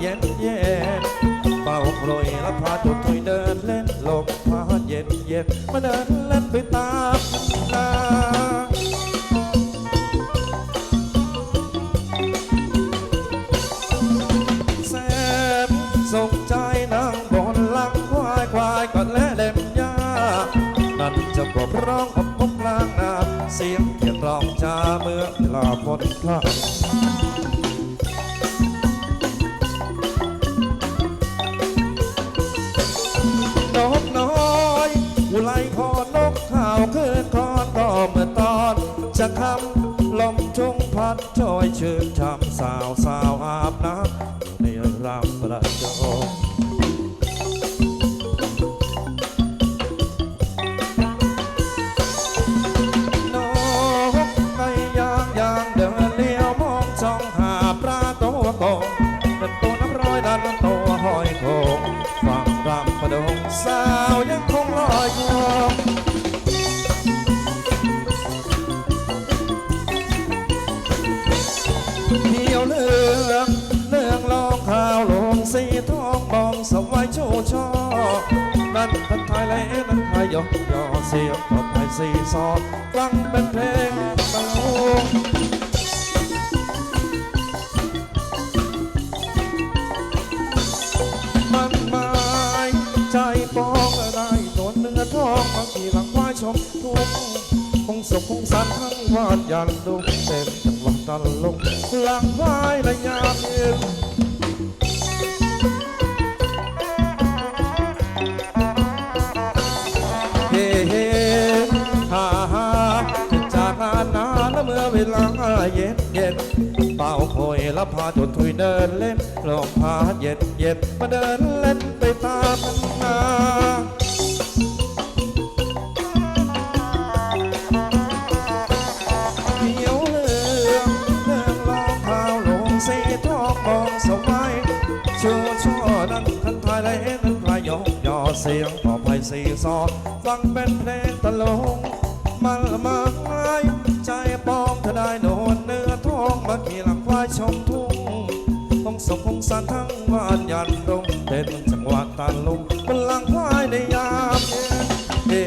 เย็นเย็นเป่าโรยแล้วพาจุดถอยเดินเล่นลมพาเย็นเย็นมาเดินเล่นไปตามนาแสบส่งใจนั่งบนหลังควายควายก่อนและเล็มยานั่นจะกบร้องผมพกลางนาเสียงเขียนร้องจาเมื่อเวลาพ้นพลาด พอนกข่าวคืนคอนก็เมื่อตอนจะคำลมชุงพัดช่อยชื่นช่ำสาวสาวอาบน้ำ นั่นพันไทยและนั่นไทยยอยอเสียงตบไปสีซอฟังเป็นเพลงตลกมันหมายใจปองอะไรนวเนื้อทองบางทีหลังควายชมทุ่งคงสุขคงสันทั้งวาดยันดุเต็มจังหวะตลกหลังควายและยามเย็น ล้วเปลาเย็นเย็นเป่าโคยแล้วพาจนทุยเดินเล่นลองพาเย็นเย็นมาเดินเล่นไปตามนาเขียวเหลืองเลื่องลองเท้าลงสีทองมองสวัยชูช่อนั้นคันทายและนั้นพายยกยอเสียงพอไปสีซอฟังเป็นเพลงตลก มันละไม้ใจปองถ้าได้โดนเนื้อทองมาขี่หลังควายชมทุ่งคงสมคงสันทั้งวานยันรงเต้นจังหวะตาลุงบนหลังควายในยามเย็นเฮ้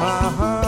ฮ่าฮ่า